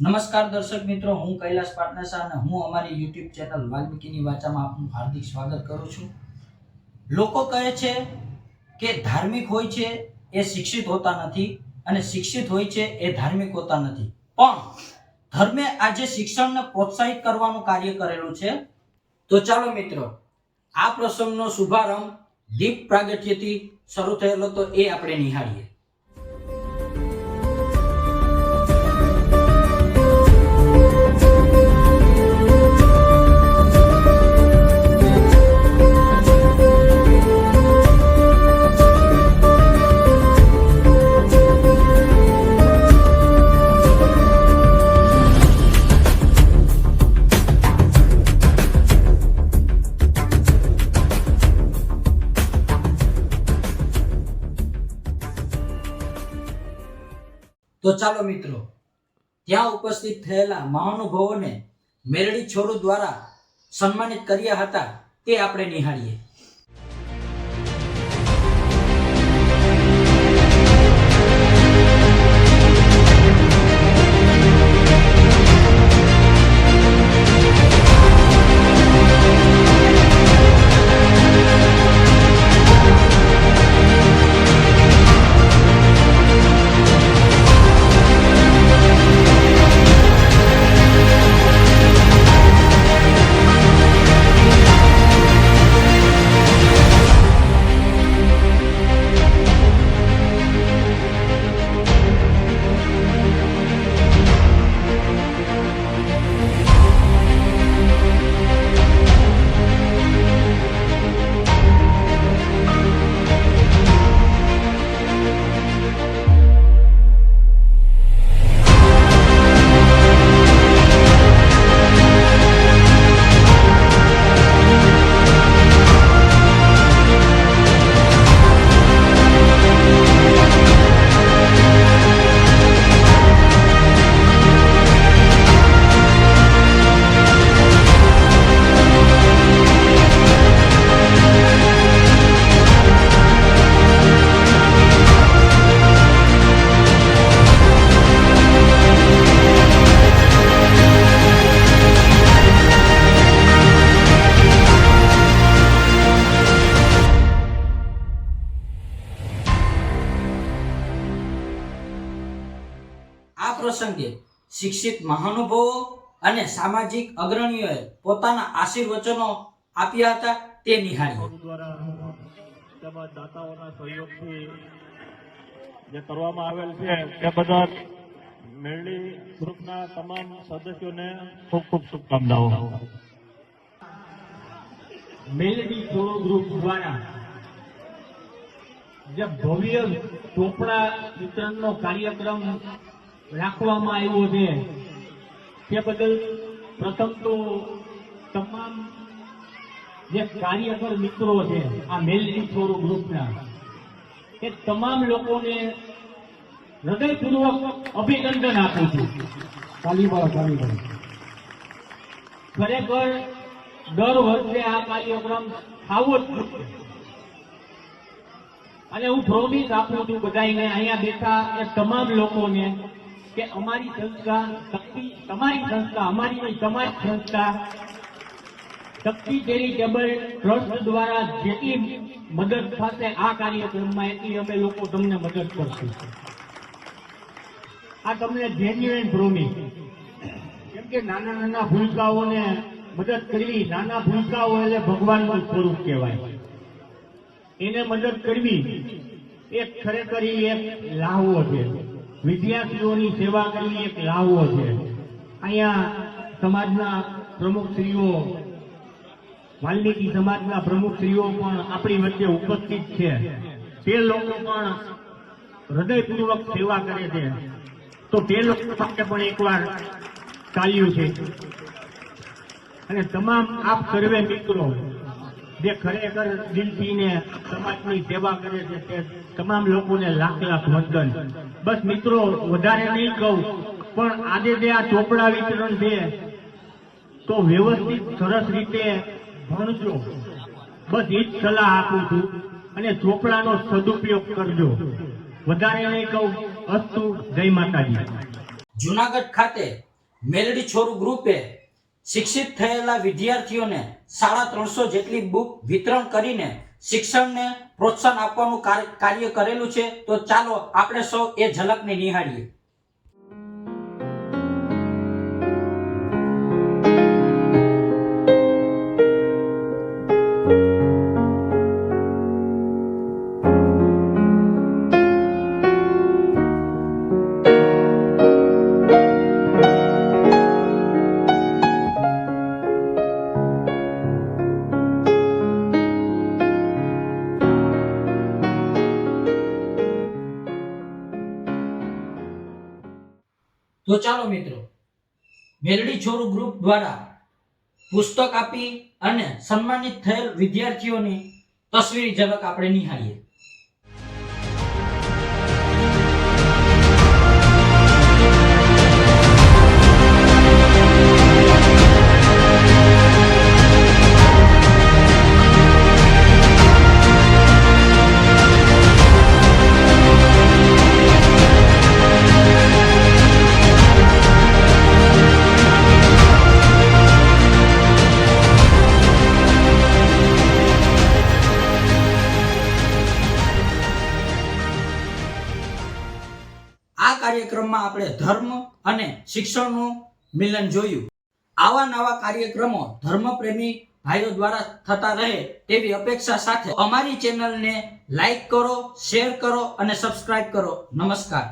નમસ્કાર દર્શક મિત્રો, હું કૈલાસ પાટનાસા અને હું અમારી યુટ્યુબ ચેનલ વાલ્મીકીની વાચામાં આપનું હાર્દિક સ્વાગત કરું છું. લોકો કહે છે કે ધાર્મિક હોય છે એ શિક્ષિત હોતા નથી અને શિક્ષિત હોય છે એ ધાર્મિક હોતા નથી. પણ ધર્મે આજે શિક્ષણને પ્રોત્સાહિત કરવાનું કાર્ય કરેલું છે. તો ચાલો મિત્રો, આ પ્રસંગનો શુભારંભ દીપ પ્રાગટ્યથી શરૂ થયેલો તો એ આપણે નિહાળીએ. તો ચાલો મિત્રો, ત્યાં ઉપસ્થિત થયેલા મહાનુભાવોને મેરડી છોડુ દ્વારા સન્માનિત કર્યા હતા તે આપણે નિહાળીએ. આ પ્રસંગે શિક્ષિત મહાનુભાવો અને સામાજિક અગ્રણીઓએ પોતાના આશીર્વચનો આપ્યા હતા તે નિહાળ્યું તેમજ દાતાઓના સહયોગથી જે કરવામાં આવેલ છે તે બદલ મેરડી ગ્રુપના તમામ સદસ્યોને ખૂબ ખૂબ શુભકામનાઓ. મેલડી સોલો ગ્રુપ દ્વારા જે ભવ્ય ચોપડા વિતરણનો કાર્યક્રમ રાખવામાં આવ્યો છે. તે બદલ પ્રથમ તો તમામ જે કાર્યકર મિત્રો છે આ મેલડી છોરો ગ્રુપના એ તમામ લોકોને હૃદયપૂર્વક અભિનંદન આપું છું. ખરેખર દર વર્ષે આ કાર્યક્રમ થવો જ. અને હું પ્રોમિસ આપું છું બધાને અહીંયા બેઠા એ તમામ લોકોને કે અમારી સંસ્થા શક્તિ, તમારી સંસ્થા, અમારી નહીં, તમારી સંસ્થા શક્તિ ચેરિટેબલ ટ્રસ્ટ દ્વારા જેટલી મદદ થશે આ કાર્યક્રમમાં એટલી અમે લોકો તમને મદદ કરશું. આ તમને જેન્યુઅન પ્રોમિસ કેમ કે નાના નાના ભૂલકાઓને મદદ કરવી, નાના ભૂલકાઓ એટલે ભગવાનનું સ્વરૂપ કહેવાય. એને મદદ કરવી એક ખરેખર એક લાહવો છે વિદ્યાર્થીઓની સેવા કરવી એક લાવો છે. અહીંયા સમાજના પ્રમુખશ્રીઓ વાલ્મીકી સમાજના પ્રમુખશ્રીઓ પણ આપણી વચ્ચે ઉપસ્થિત છે. તે લોકો પણ હૃદયપૂર્વક સેવા કરે છે. તો તે લોકો માટે પણ એકવાર ચાલ્યું છે. અને તમામ આપ સર્વે મિત્રો જે ખરેખર દિલથી ને સમાજની સેવા કરે છે તે તમામ લોકોને લાખ લાખ વંદન. બસ મિત્રો, વધારે નહીં કહું, પણ આજે જે આ ચોપડા વિતરણ છે, તો વ્યવસ્થિત, સરસ રીતે ભણજો. બસ એ જ સલાહ આપું છું અને ચોપડાનો સદુપયોગ કરજો. વધારે નહીં કહું, અસ્તુ. જય માતાજી. જુનાગઢ ખાતે મેલડી છોરું ગ્રુપે શિક્ષિત થયેલા વિદ્યાર્થીઓને સાડા ત્રણસો જેટલી બુક વિતરણ કરીને શિક્ષણને પ્રોત્સાહન આપવાનું કાર- કાર્ય કરેલું છે. તો ચાલો આપણે સૌ એ ઝલકને નિહાળીએ. તો ચાલો મિત્રો મેલડી છોરું ગ્રુપ દ્વારા પુસ્તક આપી અને સન્માનિત થયેલ વિદ્યાર્થીઓની તસવીરી ઝલક આપણે નિહાળીએ. આપણે ધર્મ અને શિક્ષણનું મિલન જોયું. આવા નવા કાર્યક્રમો ધર્મપ્રેમી ભાઈઓ દ્વારા થતા રહે તેવી અપેક્ષા સાથે અમારી ચેનલને લાઈક કરો, શેર કરો અને સબસ્ક્રાઇબ કરો. નમસ્કાર.